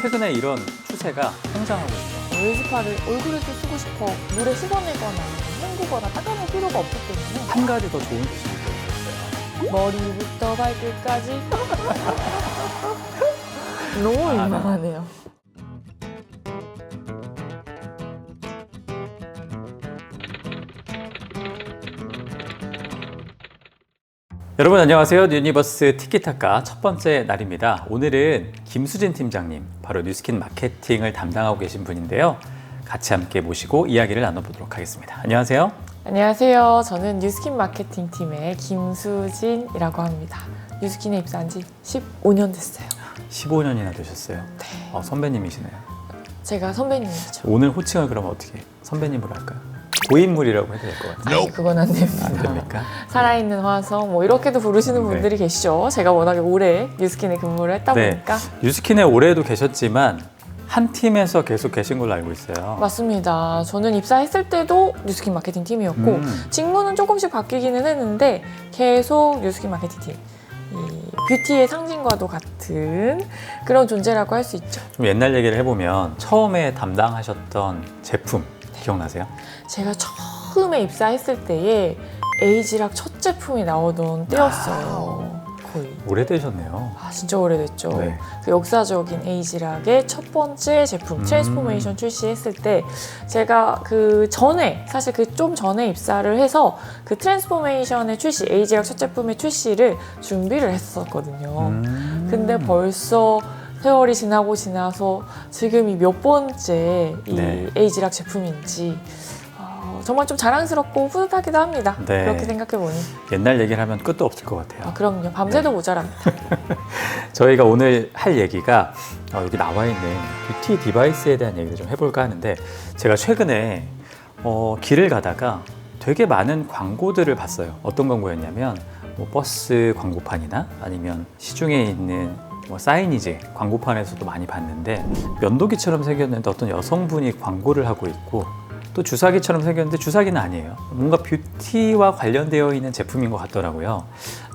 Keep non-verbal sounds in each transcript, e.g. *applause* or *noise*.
최근에 이런 추세가 성장하고 있죠. 웰스파를 얼굴에도 쓰고 싶어 물에 씻어내거나 헹구거나 닦아낼 필요가 없기 때문에 한 가지 더 좋은 기술이 있어요. 머리부터 발끝까지 *laughs* 너무 아, 네. 민망하네요. 여러분 안녕하세요. 유니버스 티키타카 첫 번째 날입니다. 오늘은 김수진 팀장님, 바로 뉴스킨 마케팅을 담당하고 계신 분인데요. 같이 함께 모시고 이야기를 나눠보도록 하겠습니다. 안녕하세요. 안녕하세요. 저는 뉴스킨 마케팅 팀의 김수진이라고 합니다. 뉴스킨에 입사한 지 15년 됐어요. 15년이나 되셨어요. 네. 어, 선배님이시네요. 제가 선배님이죠. 오늘 호칭을 그럼 어떻게 선배님으로 할까요? 고인물이라고 해도 될 것 같아요. 아니, 그건 안 됩니다. 안 됩니까? 살아있는 화성 뭐 이렇게도 부르시는 네. 분들이 계시죠. 제가 워낙에 오래 뉴스킨에 근무를 했다 네. 보니까 뉴스킨에 올해도 계셨지만 한 팀에서 계속 계신 걸로 알고 있어요. 맞습니다. 저는 입사했을 때도 뉴스킨 마케팅 팀이었고 음. 직무는 조금씩 바뀌기는 했는데 계속 뉴스킨 마케팅 팀. 이 뷰티의 상징과도 같은 그런 존재라고 할 수 있죠. 좀 옛날 얘기를 해보면 처음에 담당하셨던 제품 기억나세요? 제가 처음에 입사했을 때에 에이지락 첫 제품이 나오던 때였어요. 거의. 오래되셨네요. 아 진짜 오래됐죠. 네. 그 역사적인 에이지락의 첫 번째 제품 음. 트랜스포메이션 출시했을 때 제가 그 전에 사실 그 좀 전에 입사를 해서 그 트랜스포메이션의 출시 에이지락 첫 제품의 출시를 준비를 했었거든요. 음. 근데 벌써 세월이 지나고 지나서 지금이 몇 번째 이 네. 에이지락 제품인지 어, 정말 좀 자랑스럽고 뿌듯하기도 합니다. 네. 그렇게 생각해 보니 옛날 얘기를 하면 끝도 없을 것 같아요. 아, 그럼요 밤새도 모자랍니다. *laughs* 저희가 오늘 할 얘기가 어, 여기 나와 있는 뷰티 디바이스에 대한 얘기를 좀 해볼까 하는데 제가 최근에 어, 길을 가다가 되게 많은 광고들을 봤어요. 어떤 광고였냐면 뭐 버스 광고판이나 아니면 시중에 있는 뭐 사이니지 광고판에서도 많이 봤는데 면도기처럼 생겼는데 어떤 여성분이 광고를 하고 있고 또 주사기처럼 생겼는데 주사기는 아니에요. 뭔가 뷰티와 관련되어 있는 제품인 것 같더라고요.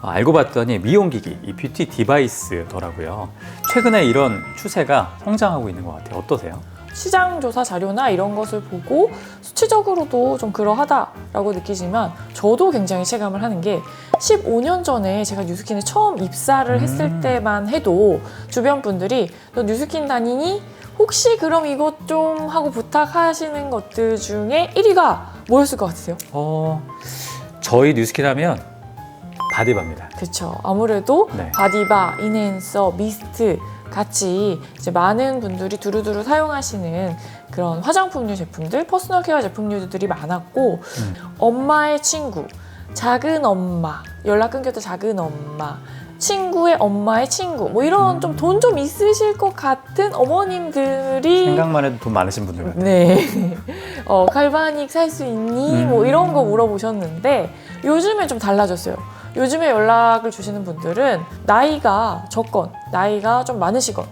어, 알고 봤더니 미용기기, 이 뷰티 디바이스더라고요. 최근에 이런 추세가 성장하고 있는 것 같아요. 어떠세요? 시장 조사 자료나 이런 것을 보고 수치적으로도 좀 그러하다라고 느끼지만 저도 굉장히 체감을 하는 게 15년 전에 제가 뉴스킨에 처음 입사를 했을 음. 때만 해도 주변 분들이 너 뉴스킨 다니니? 혹시 그럼 이것 좀 하고 부탁하시는 것들 중에 1위가 뭐였을 것 같으세요? 어, 저희 뉴스킨 하면 바디바입니다. 그렇죠. 아무래도 네. 바디바, 인핸서, 미스트 같이 이제 많은 분들이 두루두루 사용하시는 그런 화장품류 제품들, 퍼스널 케어 제품류들이 많았고 음. 엄마의 친구, 작은 엄마, 연락 끊겼던 작은 엄마, 친구의 엄마의 친구, 뭐 이런 음. 좀돈 좀 있으실 것 같은 어머님들이 생각만 해도 돈 많으신 분들 같아요. 네. *laughs* 어, 갈바닉 살 수 있니? 음. 뭐 이런 거 물어보셨는데 요즘에 좀 달라졌어요. 요즘에 연락을 주시는 분들은 나이가 적건, 나이가 좀 많으시건,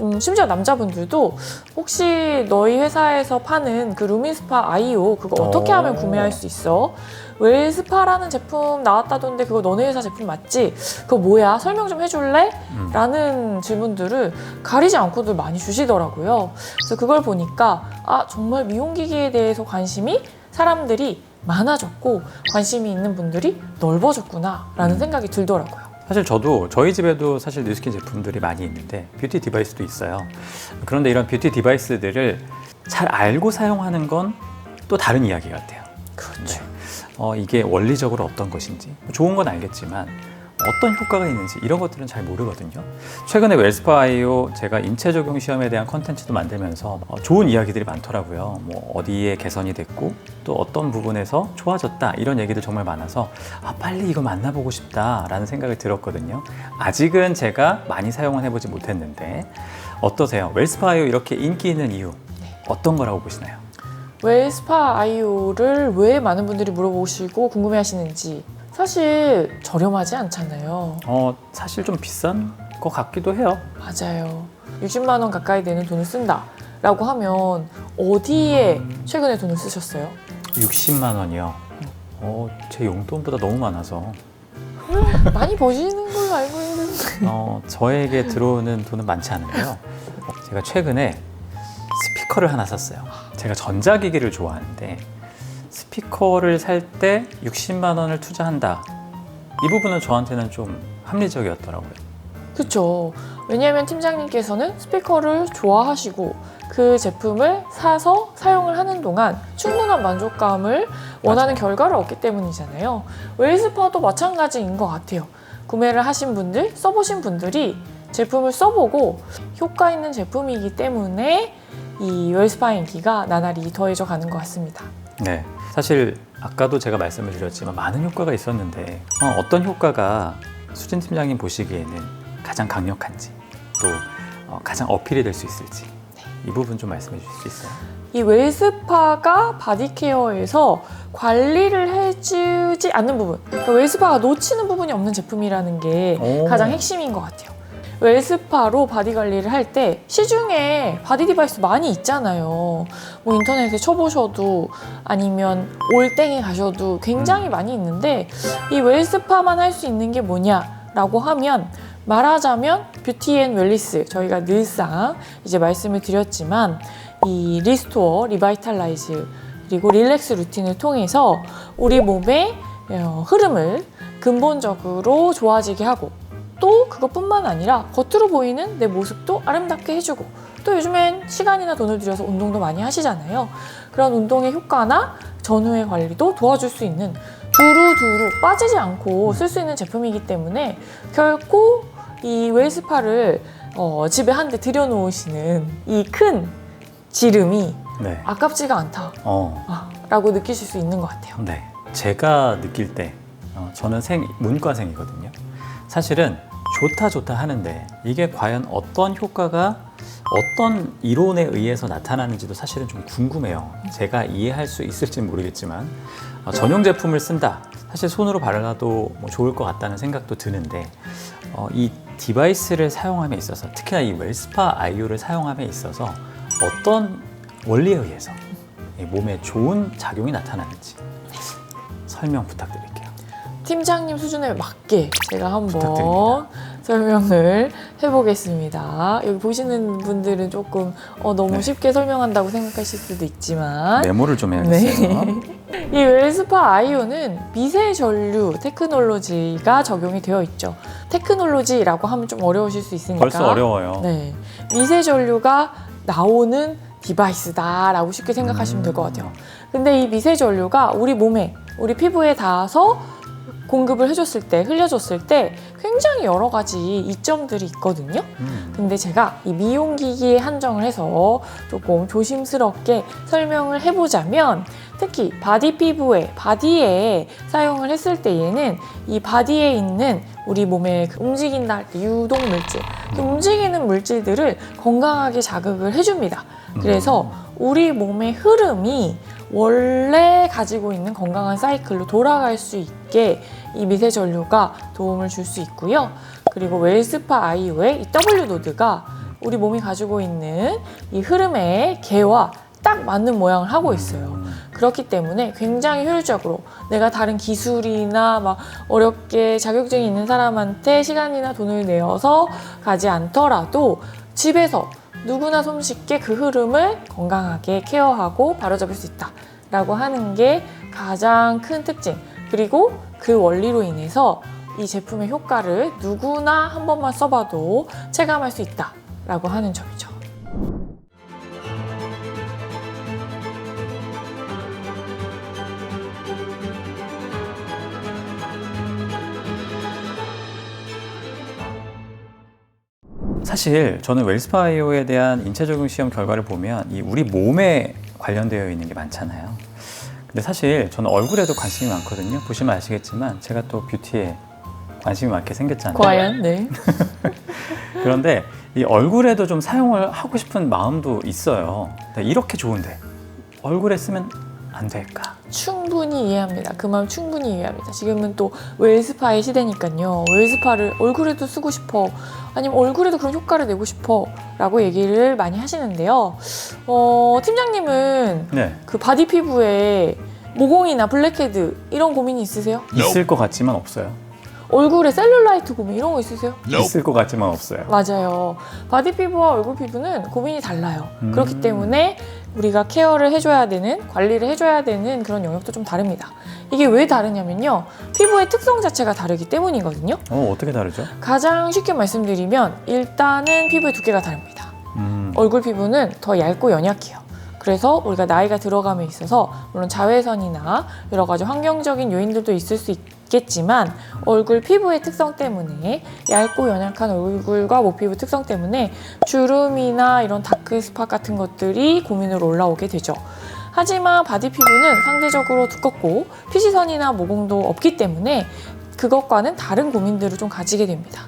음, 심지어 남자분들도 혹시 너희 회사에서 파는 그 루미스파 아이오 그거 어떻게 오. 하면 구매할 수 있어? 웰스파라는 제품 나왔다던데 그거 너네 회사 제품 맞지? 그거 뭐야? 설명 좀 해줄래? 음. 라는 질문들을 가리지 않고도 많이 주시더라고요. 그래서 그걸 보니까 아 정말 미용기기에 대해서 관심이 사람들이 많아졌고 관심이 있는 분들이 넓어졌구나라는 음. 생각이 들더라고요. 사실 저도 저희 집에도 사실 뉴스킨 제품들이 많이 있는데 뷰티 디바이스도 있어요. 그런데 이런 뷰티 디바이스들을 잘 알고 사용하는 건 또 다른 이야기 같아요. 그렇죠. 어, 이게 원리적으로 어떤 것인지 좋은 건 알겠지만 어떤 효과가 있는지 이런 것들은 잘 모르거든요. 최근에 웰스파 아이오 제가 인체 적용 시험에 대한 컨텐츠도 만들면서 어, 좋은 이야기들이 많더라고요. 뭐 어디에 개선이 됐고 또 어떤 부분에서 좋아졌다 이런 얘기들 정말 많아서 아 빨리 이거 만나보고 싶다라는 생각을 들었거든요. 아직은 제가 많이 사용은 해보지 못했는데 어떠세요? 웰스파 아이오 이렇게 인기 있는 이유 어떤 거라고 보시나요? 웰스파 아이오를 왜 많은 분들이 물어보시고 궁금해 하시는지 사실 저렴하지 않잖아요. 어 사실 좀 비싼 것 같기도 해요. 맞아요. 60만 원 가까이 되는 돈을 쓴다라고 하면 어디에 최근에 돈을 쓰셨어요? 60만 원이요. 어, 제 용돈보다 너무 많아서 *laughs* 많이 버시는 걸로 알고 있는데. 어, 저에게 들어오는 돈은 많지 않은데요. 제가 최근에 스피커를 하나 샀어요. 제가 전자기기를 좋아하는데 스피커를 살 때 60만 원을 투자한다. 이 부분은 저한테는 좀 합리적이었더라고요. 그렇죠. 왜냐하면 팀장님께서는 스피커를 좋아하시고 그 제품을 사서 사용을 하는 동안 충분한 만족감을 원하는 결과를 얻기 때문이잖아요. 웰스파도 마찬가지인 것 같아요. 구매를 하신 분들, 써보신 분들이 제품을 써보고 효과 있는 제품이기 때문에 이 웰스파 인기가 나날이 더해져 가는 것 같습니다. 네. 사실 아까도 제가 말씀을 드렸지만 많은 효과가 있었는데 어, 떤 효과가 수진 팀장님 보시기에는 가장 강력한지 또 어, 가장 어필이 될 수 있을지 이 부분 좀 말씀해 주실 수 있어요? 이 웰스파가 바디케어에서 관리를 해주지 않는 부분, 그러니까 웰스파가 놓치는 부분이 없는 제품이라는 게 오. 가장 핵심인 것 같아요. 웰스파로 바디 관리를 할 때 시중에 바디 디바이스 많이 있잖아요. 뭐 인터넷에 쳐보셔도 아니면 올땡에 가셔도 굉장히 음. 많이 있는데 이 웰스파만 할 수 있는 게 뭐냐라고 하면 말하자면 뷰티 앤 웰리스 저희가 늘상 이제 말씀을 드렸지만 이 리스토어, 리바이탈라이즈 그리고 릴렉스 루틴을 통해서 우리 몸의 어, 흐름을 근본적으로 좋아지게 하고 또 그것뿐만 아니라 겉으로 보이는 내 모습도 아름답게 해주고 또 요즘엔 시간이나 돈을 들여서 운동도 많이 하시잖아요. 그런 운동의 효과나 전후의 관리도 도와줄 수 있는 두루두루 빠지지 않고 쓸 수 있는 제품이기 때문에 결코 이 웰스파를 어, 집에 한 대 들여놓으시는 이 큰 지름이 네. 아깝지가 않다라고 어, 느끼실 수 있는 것 같아요. 네. 제가 느낄 때 어, 저는 생 문과생이거든요. 사실은 좋다 좋다 하는데 이게 과연 어떤 효과가 어떤 이론에 의해서 나타나는지도 사실은 좀 궁금해요. 제가 이해할 수 있을지 모르겠지만 어, 전용 제품을 쓴다. 사실 손으로 발라도 뭐 좋을 것 같다는 생각도 드는데 어, 이 디바이스를 사용함에 있어서 특히나 이 웰스파 아이오를 사용함에 있어서 어떤 원리에 의해서 이 몸에 좋은 작용이 나타나는지 설명 부탁드릴게요. 팀장님 수준에 맞게 제가 한번 부탁드립니다. 설명을 해보겠습니다. 여기 보시는 분들은 조금 어, 너무 네. 쉽게 설명한다고 생각하실 수도 있지만 메모를 좀 해야겠어요. *laughs* 이 웰스파 아이오는 미세 전류 테크놀로지가 적용이 되어 있죠. 테크놀로지라고 하면 좀 어려우실 수 있으니까 벌써 어려워요. 네, 미세 전류가 나오는 디바이스다라고 쉽게 생각하시면 될 것 같아요. 근데 이 미세 전류가 우리 몸에, 우리 피부에 닿아서 공급을 해줬을 때, 흘려줬을 때 굉장히 여러 가지 이점들이 있거든요. 음. 근데 제가 이 미용기기에 한정을 해서 조금 조심스럽게 설명을 해보자면 특히 바디 피부에, 바디에 사용을 했을 때에는 이 바디에 있는 우리 몸에 그 움직인다 할 때 유동 물질, 그 움직이는 물질들을 건강하게 자극을 해줍니다. 그래서 우리 몸의 흐름이 원래 가지고 있는 건강한 사이클로 돌아갈 수 있게 이 미세 전류가 도움을 줄 수 있고요. 그리고 웰스파 아이오의 이 W 노드가 우리 몸이 가지고 있는 이 흐름의 개와 딱 맞는 모양을 하고 있어요. 음. 그렇기 때문에 굉장히 효율적으로 내가 다른 기술이나 막 어렵게 자격증이 있는 사람한테 시간이나 돈을 내어서 가지 않더라도 집에서 누구나 손쉽게 그 흐름을 건강하게 케어하고 바로잡을 수 있다 라고 하는 게 가장 큰 특징. 그리고 그 원리로 인해서 이 제품의 효과를 누구나 한 번만 써봐도 체감할 수 있다라고 하는 점이죠. 사실 저는 웰스파이오에 대한 인체 적용 시험 결과를 보면 이 우리 몸에 관련되어 있는 게 많잖아요. 근데 사실 저는 얼굴에도 관심이 많거든요. 보시면 아시겠지만 제가 또 뷰티에 관심이 많게 생겼잖아요. 과연 네. *laughs* 그런데 이 얼굴에도 좀 사용을 하고 싶은 마음도 있어요. 이렇게 좋은데 얼굴에 쓰면 안 될까? 충분히 이해합니다. 그 마음 충분히 이해합니다. 지금은 또 웰스파의 시대니까요. 웰스파를 얼굴에도 쓰고 싶어. 아니면 얼굴에도 그런 효과를 내고 싶어. 라고 얘기를 많이 하시는데요. 어, 팀장님은 네. 그 바디 피부에 모공이나 블랙헤드 이런 고민이 있으세요? 있을 것 같지만 없어요. 얼굴에 셀룰라이트 고민 이런 거 있으세요? 있을 것 같지만 없어요. 맞아요. 바디 피부와 얼굴 피부는 고민이 달라요. 음. 그렇기 때문에 우리가 케어를 해줘야 되는, 관리를 해줘야 되는 그런 영역도 좀 다릅니다. 이게 왜 다르냐면요. 피부의 특성 자체가 다르기 때문이거든요. 어, 어떻게 다르죠? 가장 쉽게 말씀드리면 일단은 피부의 두께가 다릅니다. 음, 얼굴 피부는 더 얇고 연약해요. 그래서 우리가 나이가 들어감에 있어서 물론 자외선이나 여러 가지 환경적인 요인들도 있을 수 있 겠지만 얼굴 피부의 특성 때문에 얇고 연약한 얼굴과 모피부 특성 때문에 주름이나 이런 다크 스팟 같은 것들이 고민으로 올라오게 되죠. 하지만 바디 피부는 상대적으로 두껍고 피지선이나 모공도 없기 때문에 그것과는 다른 고민들을 좀 가지게 됩니다.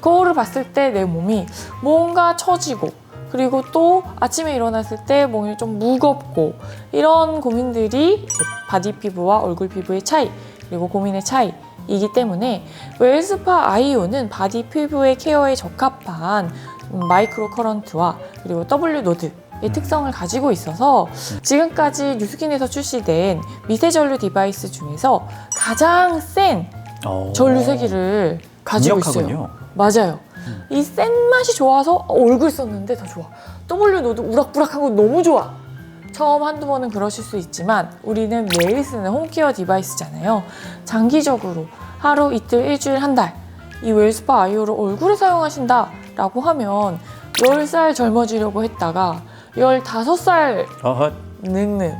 거울을 봤을 때 내 몸이 뭔가 처지고 그리고 또 아침에 일어났을 때 몸이 좀 무겁고 이런 고민들이 바디 피부와 얼굴 피부의 차이 그리고 고민의 차이 이기 때문에 웰스파 아이오는 바디 피부의 케어에 적합한 음, 마이크로 커런트와 그리고 W 노드 의 특성을 가지고 있어서 지금까지 뉴스킨에서 출시된 미세 전류 디바이스 중에서 가장 센 어, 전류 세기를 가지고 있어요. 맞아요. 이 센 맛이 좋아서 얼굴 썼는데 더 좋아. W 노드 우락부락하고 너무 좋아. 처음 한두 번은 그러실 수 있지만 우리는 매일 쓰는 홈케어 디바이스잖아요. 장기적으로 하루, 이틀, 일주일, 한 달. 이 웰스파 아이오를 얼굴에 사용하신다 라고 하면 10살 젊어지려고 했다가 15살 어헛. 늙는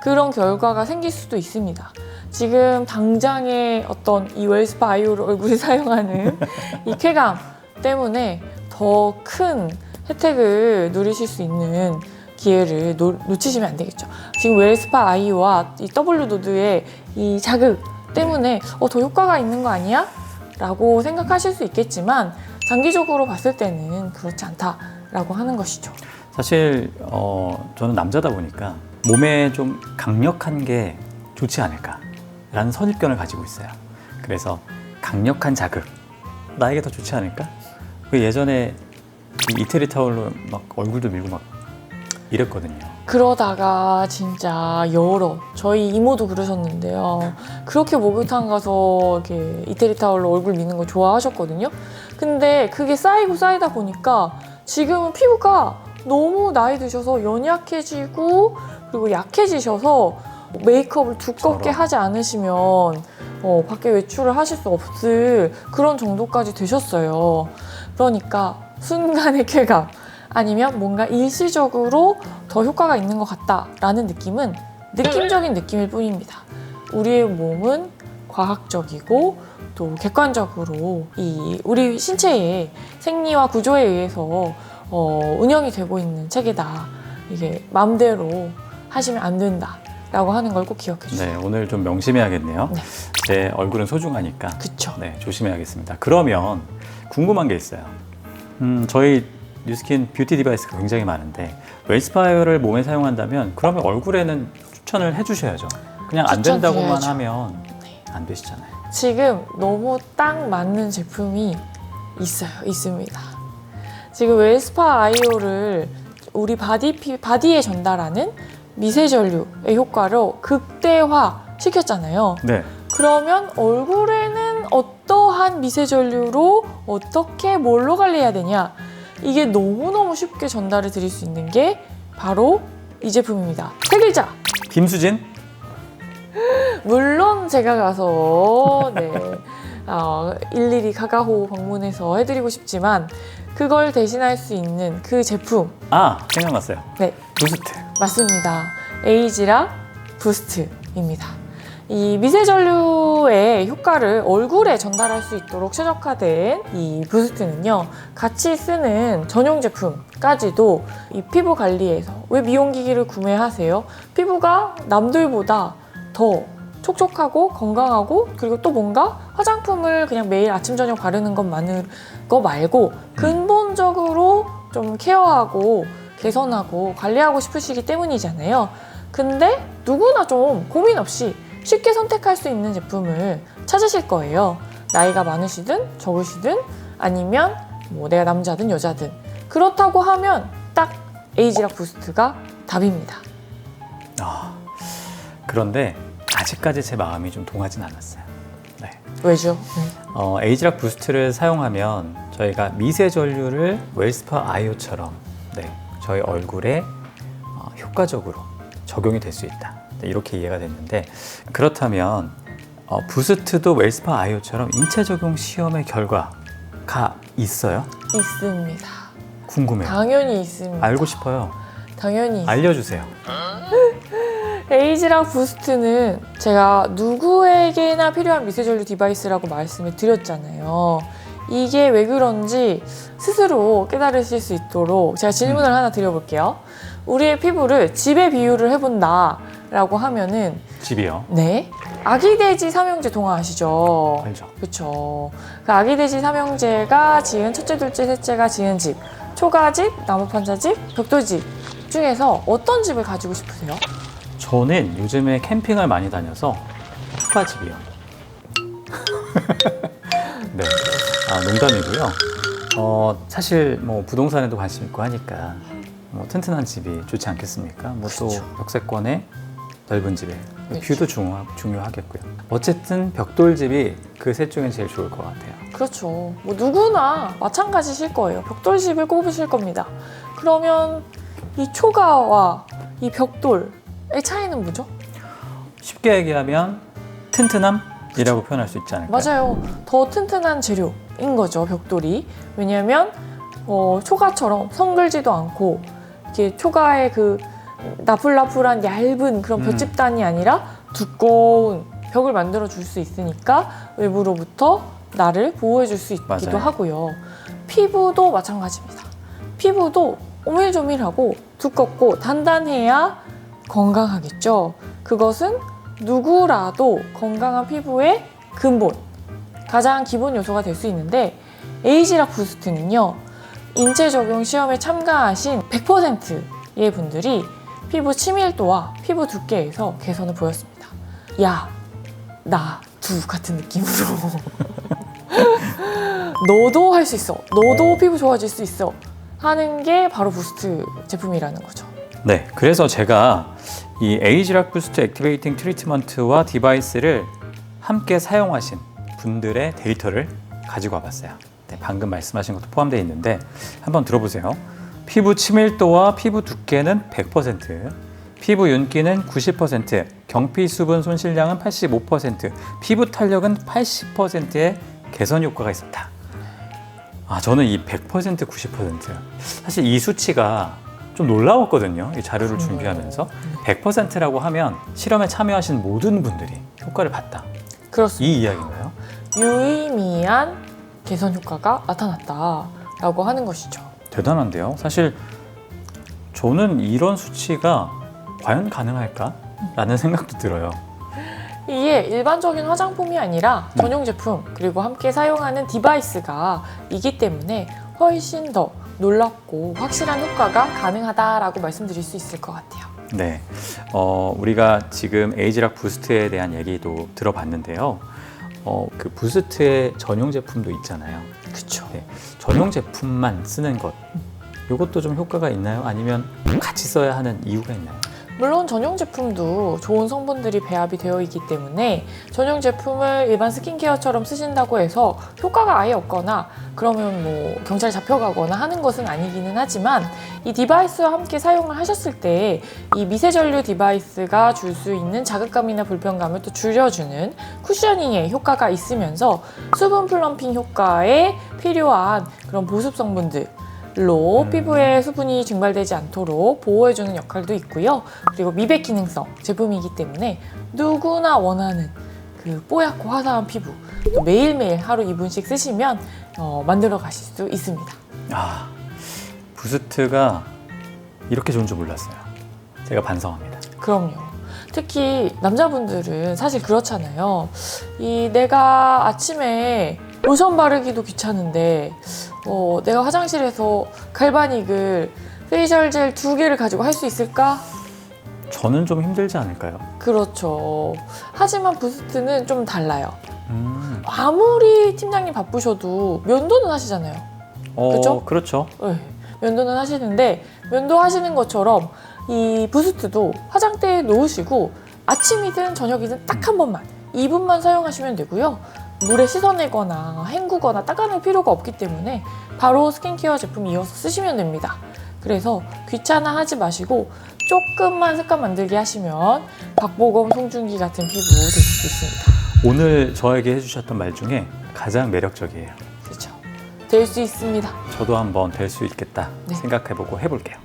그런 결과가 생길 수도 있습니다. 지금 당장의 어떤 이 웰스파 아이오를 얼굴에 *laughs* 사용하는 이 쾌감 때문에 더 큰 혜택을 누리실 수 있는 기회를 놓, 놓치시면 안 되겠죠. 지금 웰스파 아이오와 이 W 노드의 이 자극 때문에 어, 더 효과가 있는 거 아니야? 라고 생각하실 수 있겠지만 장기적으로 봤을 때는 그렇지 않다라고 하는 것이죠. 사실 어, 저는 남자다 보니까 몸에 좀 강력한 게 좋지 않을까라는 선입견을 가지고 있어요. 그래서 강력한 자극 나에게 더 좋지 않을까? 그 예전에 이 이태리 타올로 막 얼굴도 밀고 막 이랬거든요. 그러다가 진짜 여러 저희 이모도 그러셨는데요. 그렇게 목욕탕 가서 이렇게 이태리 타월로 얼굴 미는 거 좋아하셨거든요. 근데 그게 쌓이고 쌓이다 보니까 지금은 피부가 너무 나이 드셔서 연약해지고 그리고 약해지셔서 메이크업을 두껍게 저런. 하지 않으시면 어, 밖에 외출을 하실 수 없을 그런 정도까지 되셨어요. 그러니까 순간의 쾌감 아니면 뭔가 일시적으로 더 효과가 있는 것 같다라는 느낌은 느낌적인 느낌일 뿐입니다. 우리의 몸은 과학적이고 또 객관적으로 이 우리 신체의 생리와 구조에 의해서 어, 운영이 되고 있는 체계다. 이게 마음대로 하시면 안 된다 라고 하는 걸 꼭 기억해 주세요. 네, 오늘 좀 명심해야겠네요. 네. 제 얼굴은 소중하니까 그쵸? 네, 조심해야겠습니다. 그러면 궁금한 게 있어요. 음, 저희 뉴스킨 뷰티 디바이스가 굉장히 많은데 웰스파이어를 몸에 사용한다면 그러면 얼굴에는 추천을 해주셔야죠. 그냥 안 된다고만 추천드려야죠. 하면 네. 안 되시잖아요. 지금 너무 딱 맞는 제품이 있어요. 있습니다. 지금 웰스파 아이오를 우리 바디 피, 바디에 전달하는 미세 전류의 효과로 극대화 시켰잖아요. 네, 그러면 얼굴에는 어떠한 미세 전류로 어떻게 뭘로 관리해야 되냐? 이게 너무너무 쉽게 전달을 드릴 수 있는 게 바로 이 제품입니다. 세 글자. 김수진 물론 제가 가서 네, 어, 일일이 가가호 방문해서 해드리고 싶지만 그걸 대신할 수 있는 그 제품 아 생각났어요. 네 부스트. 맞습니다 에이지라 부스트입니다 이 미세 전류의 효과를 얼굴에 전달할 수 있도록 최적화된 이 부스트는요 같이 쓰는 전용 제품까지도 이 피부 관리에서 왜 미용기기를 구매하세요 피부가 남들보다 더 촉촉하고 건강하고 그리고 또 뭔가 화장품을 그냥 매일 아침 저녁 바르는 것만을 거 말고 근본적으로 좀 케어하고 개선하고 관리하고 싶으시기 때문이잖아요. 근데 누구나 좀 고민 없이 쉽게 선택할 수 있는 제품을 찾으실 거예요. 나이가 많으시든 적으시든 아니면 뭐 내가 남자든 여자든 그렇다고 하면 딱 에이지락 부스트가 답입니다. 아, 그런데 아직까지 제 마음이 좀 동하진 않았어요. 네. 왜죠? 음. 어, 에이지락 부스트를 사용하면 저희가 미세 전류를 웰스파 아이오처럼 네, 저희 얼굴에 어, 효과적으로 적용이 될 수 있다. 네, 이렇게 이해가 됐는데 그렇다면 어, 부스트도 웰스파 아이오처럼 인체 적용 시험의 결과가 있어요? 있습니다. 궁금해요. 당연히 있습니다. 알고 싶어요. 당연히 있- 알려주세요. *laughs* 에이지락 부스트는 제가 누구에게나 필요한 미세 전류 디바이스라고 말씀을 드렸잖아요. 이게 왜 그런지 스스로 깨달으실 수 있도록 제가 질문을 하나 드려볼게요. 우리의 피부를 집에 비유를 해본다 라고 하면은 집이요. 네 아기 돼지 삼형제 동화 아시죠? 알죠. 그렇죠. 그 아기 돼지 삼형제가 지은 첫째, 둘째, 셋째가 지은 집, 초가집, 나무판자집, 벽돌집 중에서 어떤 집을 가지고 싶으세요? 저는 요즘에 캠핑을 많이 다녀서 초가집이요. *laughs* 네, 아, 농담이고요. 어, 사실 뭐 부동산에도 관심 있고 하니까 뭐 튼튼한 집이 좋지 않겠습니까? 뭐또 그렇죠. 벽세권에 넓은 집에 그렇죠. 뷰도 중요, 중요하겠고요. 어쨌든 벽돌집이 그 셋 중에 제일 좋을 것 같아요. 그렇죠. 뭐 누구나 마찬가지실 거예요. 벽돌집을 꼽으실 겁니다. 그러면 이 초가와 이 벽돌의 차이는 뭐죠? 쉽게 얘기하면 튼튼함이라고 표현할 수 있지 않을까요? 맞아요. 더 튼튼한 재료인 거죠, 벽돌이. 왜냐하면 어, 초가처럼 성글지도 않고 이렇게 초가의 그 나풀나풀한 얇은 그런 음. 볏집단이 아니라 두꺼운 벽을 만들어 줄 수 있으니까 외부로부터 나를 보호해 줄 수 있기도 맞아요. 하고요. 피부도 마찬가지입니다. 피부도 오밀조밀하고 두껍고 단단해야 건강하겠죠. 그것은 누구라도 건강한 피부의 근본, 가장 기본 요소가 될 수 있는데 에이지락 부스트는요 인체 적용 시험에 참가하신 100%의 분들이 피부 치밀도와 피부 두께에서 개선을 보였습니다. 야, 나, 두 같은 느낌으로 *laughs* 너도 할 수 있어, 너도 어. 피부 좋아질 수 있어 하는 게 바로 부스트 제품이라는 거죠. 네, 그래서 제가 이 에이지락 부스트 액티베이팅 트리트먼트와 디바이스를 함께 사용하신 분들의 데이터를 가지고 와봤어요. 네, 방금 말씀하신 것도 포함되어 있는데 한번 들어보세요. 피부 치밀도와 피부 두께는 100%, 피부 윤기는 90%, 경피 수분 손실량은 85%, 피부 탄력은 80%의 개선 효과가 있었다. 아, 저는 이 100%, 90% 사실 이 수치가 좀 놀라웠거든요. 이 자료를 그래요. 준비하면서 100%라고 하면 실험에 참여하신 모든 분들이 효과를 봤다. 그렇습니다. 이 이야기인가요? 유의미한 개선 효과가 나타났다라고 하는 것이죠. 대단한데요. 사실 저는 이런 수치가 과연 가능할까? 라는 생각도 들어요. 이게 일반적인 화장품이 아니라 네. 전용 제품 그리고 함께 사용하는 디바이스가 이기 때문에 훨씬 더 놀랍고 확실한 효과가 가능하다라고 말씀드릴 수 있을 것 같아요. 네. 어, 우리가 지금 에이지락 부스트에 대한 얘기도 들어봤는데요. 어, 그 부스트의 전용 제품도 있잖아요. 그렇죠. 네. 전용 제품만 쓰는 것. 이것도 좀 효과가 있나요? 아니면 같이 써야 하는 이유가 있나요? 물론 전용 제품도 좋은 성분들이 배합이 되어 있기 때문에 전용 제품을 일반 스킨케어처럼 쓰신다고 해서 효과가 아예 없거나 그러면 뭐 경찰 잡혀가거나 하는 것은 아니기는 하지만 이 디바이스와 함께 사용을 하셨을 때 이 미세전류 디바이스가 줄 수 있는 자극감이나 불편감을 또 줄여주는 쿠셔닝의 효과가 있으면서 수분 플럼핑 효과에 필요한 그런 보습 성분들 로 음. 피부에 수분이 증발되지 않도록 보호해주는 역할도 있고요. 그리고 미백 기능성 제품이기 때문에 누구나 원하는 그 뽀얗고 화사한 피부 또 매일매일 하루 2분씩 쓰시면 어, 만들어 가실 수 있습니다. 아, 부스트가 이렇게 좋은 줄 몰랐어요. 제가 반성합니다. 그럼요. 특히 남자분들은 사실 그렇잖아요. 이 내가 아침에 로션 바르기도 귀찮은데 어, 내가 화장실에서 갈바닉을 페이셜 젤 두 개를 가지고 할 수 있을까? 저는 좀 힘들지 않을까요? 그렇죠. 하지만 부스트는 좀 달라요. 음, 아무리 팀장님 바쁘셔도 면도는 하시잖아요. 어, 그죠? 그렇죠. 네, 면도는 하시는데 면도 하시는 것처럼 이 부스트도 화장대에 놓으시고 아침이든 저녁이든 딱 한 번만 2분만 사용하시면 되고요. 물에 씻어내거나 헹구거나 닦아낼 필요가 없기 때문에 바로 스킨케어 제품 이어서 쓰시면 됩니다. 그래서 귀찮아 하지 마시고 조금만 습관 만들기 하시면 박보검, 송중기 같은 피부 되실 수 있습니다. 오늘 저에게 해주셨던 말 중에 가장 매력적이에요. 그렇죠. 될 수 있습니다. 저도 한번 될 수 있겠다 네. 생각해보고 해볼게요.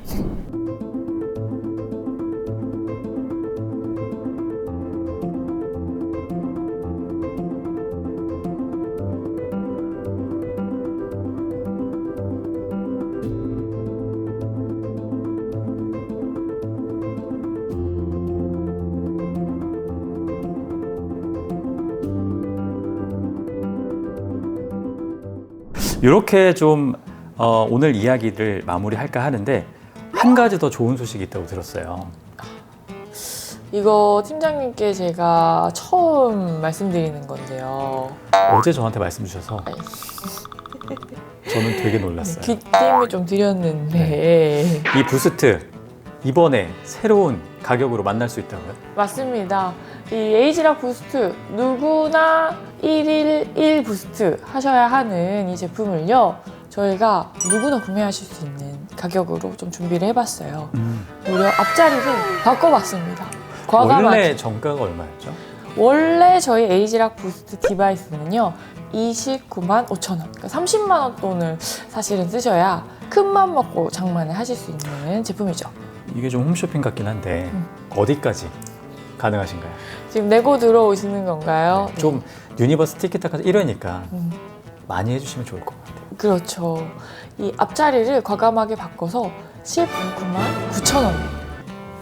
이렇게 좀 어, 오늘 이야기를 마무리할까 하는데 한 가지 더 좋은 소식이 있다고 들었어요. 이거 팀장님께 제가 처음 말씀드리는 건데요. 어제 저한테 말씀 주셔서 저는 되게 놀랐어요. 귀띔을 좀 드렸는데 이 부스트 이번에 새로운 가격으로 만날 수 있다고요? 맞습니다. 이 에이지락 부스트 누구나 1일 1 부스트 하셔야 하는 이 제품을요. 저희가 누구나 구매하실 수 있는 가격으로 좀 준비를 해봤어요. 무려 앞자리를 바꿔봤습니다. 과감하게. 원래 정가가 얼마였죠? 원래 저희 에이지락 부스트 디바이스는요 29만 5천 원, 그러니까 30만 원 돈을 사실은 쓰셔야 큰 맘 먹고 장만을 하실 수 있는 제품이죠. 이게 좀 홈쇼핑 같긴 한데 음. 어디까지 가능하신가요? 지금 내고 들어오시는 건가요? 네, 좀 유니버스 티켓타카 1회니까 음, 많이 해주시면 좋을 것 같아요. 그렇죠. 이 앞자리를 과감하게 바꿔서 19만 9천 원.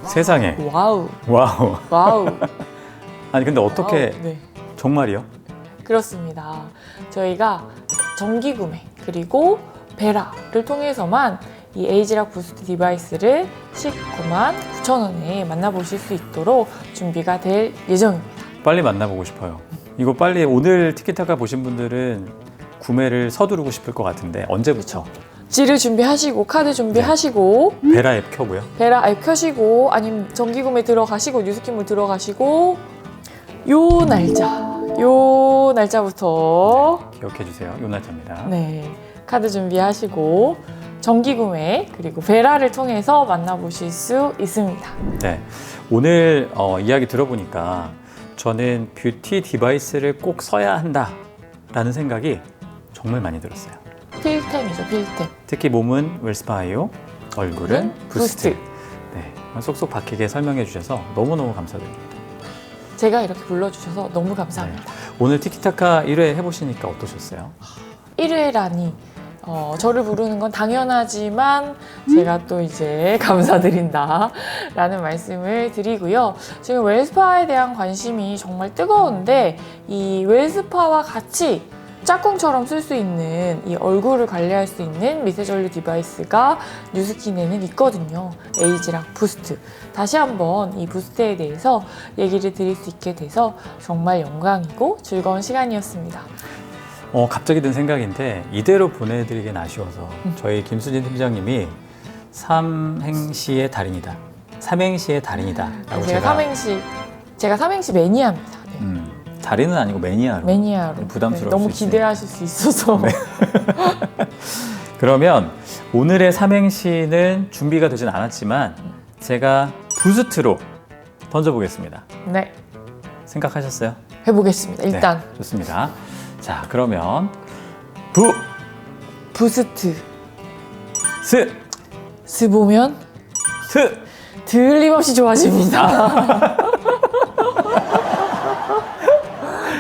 세상에 와우, 와우 와우. *laughs* 아니 근데 어떻게 와우. 네. 정말이요? 그렇습니다. 저희가 정기 구매 그리고 베라를 통해서만 이 에이지락 부스트 디바이스를 19만 9천 원에 만나보실 수 있도록 준비가 될 예정입니다. 빨리 만나보고 싶어요. 이거 빨리 오늘 티켓타카 보신 분들은 구매를 서두르고 싶을 것 같은데 언제부터? 지를 준비하시고 카드 준비하시고 베라 앱 켜고요. 베라 앱 켜시고 아니면 정기 구매 들어가시고 뉴스킨몰 들어가시고 요 날짜 요 날짜부터 기억해 주세요. 요 날짜입니다. 네 카드 준비하시고 정기 구매 그리고 베라를 통해서 만나보실 수 있습니다. 네. 오늘 어, 이야기 들어보니까 저는 뷰티 디바이스를 꼭 써야 한다라는 생각이 정말 많이 들었어요. 필템이죠 필템. 특히 몸은 웰스파이오, 얼굴은 부스트. 네. 쏙쏙 박히게 설명해 주셔서 너무너무 감사드립니다. 제가 이렇게 불러주셔서 너무 감사합니다. 오늘 티키타카 1회 해보시니까 어떠셨어요? 1회라니 어, 저를 부르는 건 당연하지만 제가 또 이제 *laughs* 감사드린다라는 말씀을 드리고요. 지금 웰스파에 대한 관심이 정말 뜨거운데 이 웰스파와 같이 짝꿍처럼 쓸 수 있는 이 얼굴을 관리할 수 있는 미세 전류 디바이스가 뉴스킨에는 있거든요. 에이지랑 부스트. 다시 한번 이 부스트에 대해서 얘기를 드릴 수 있게 돼서 정말 영광이고 즐거운 시간이었습니다. 어, 갑자기 든 생각인데 이대로 보내드리긴 아쉬워서 음. 저희 김수진 팀장님이 삼행시의 달인이다. 삼행시의 달인이다 라고 제가 제가, 삼행시 제가 삼행시 매니아입니다. 네. 음, 달인은 아니고 매니아로. 매니아로 부담스러울 네, 너무 수. 기대하실 수 있어서 *laughs* *laughs* 그러면 오늘의 삼행시는 준비가 되진 않았지만 제가 부스트로 던져보겠습니다. 네 생각하셨어요? 해보겠습니다. 일단 네, 좋습니다. 자, 그러면 부, 부스트 스, 스 보면 트. 들림없이 좋아집니다. *laughs*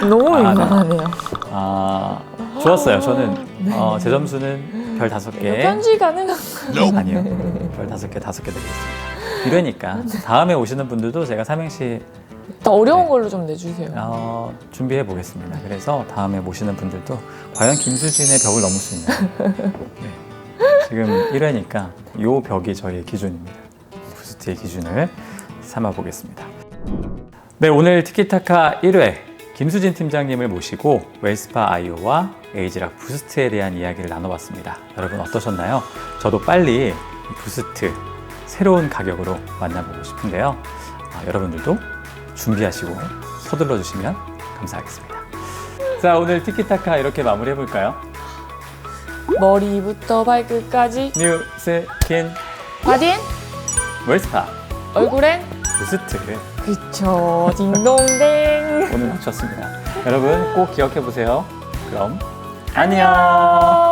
너무 아, 네. 민망하네요. 아, 좋았어요. 저는 네. 어, 제 점수는 별 다섯 개. 편지 가능한 *laughs* 아니요. 별 다섯 개, 다섯 개 드리겠습니다. 이러니까 다음에 오시는 분들도 제가 삼행시 더 어려운 네. 걸로 좀 내주세요. 어, 준비해 보겠습니다. 그래서 다음에 모시는 분들도 과연 김수진의 벽을 넘을 수 있나? 네. 지금 1회니까 요 벽이 저희의 기준입니다. 부스트의 기준을 삼아 보겠습니다. 네, 오늘 티키타카 1회 김수진 팀장님을 모시고 웰스파 아이오와 에이지락 부스트에 대한 이야기를 나눠봤습니다. 여러분 어떠셨나요? 저도 빨리 이 부스트 새로운 가격으로 만나보고 싶은데요. 아, 여러분들도 준비하시고 서둘러 주시면 감사하겠습니다. 자, 오늘 티키타카 이렇게 마무리해 볼까요? 머리부터 발끝까지 뉴 스킨 바디엔 웰스파 얼굴엔 부스트 그쵸 딩동댕 오늘 마쳤습니다. 여러분 꼭 기억해 보세요. 그럼 안녕.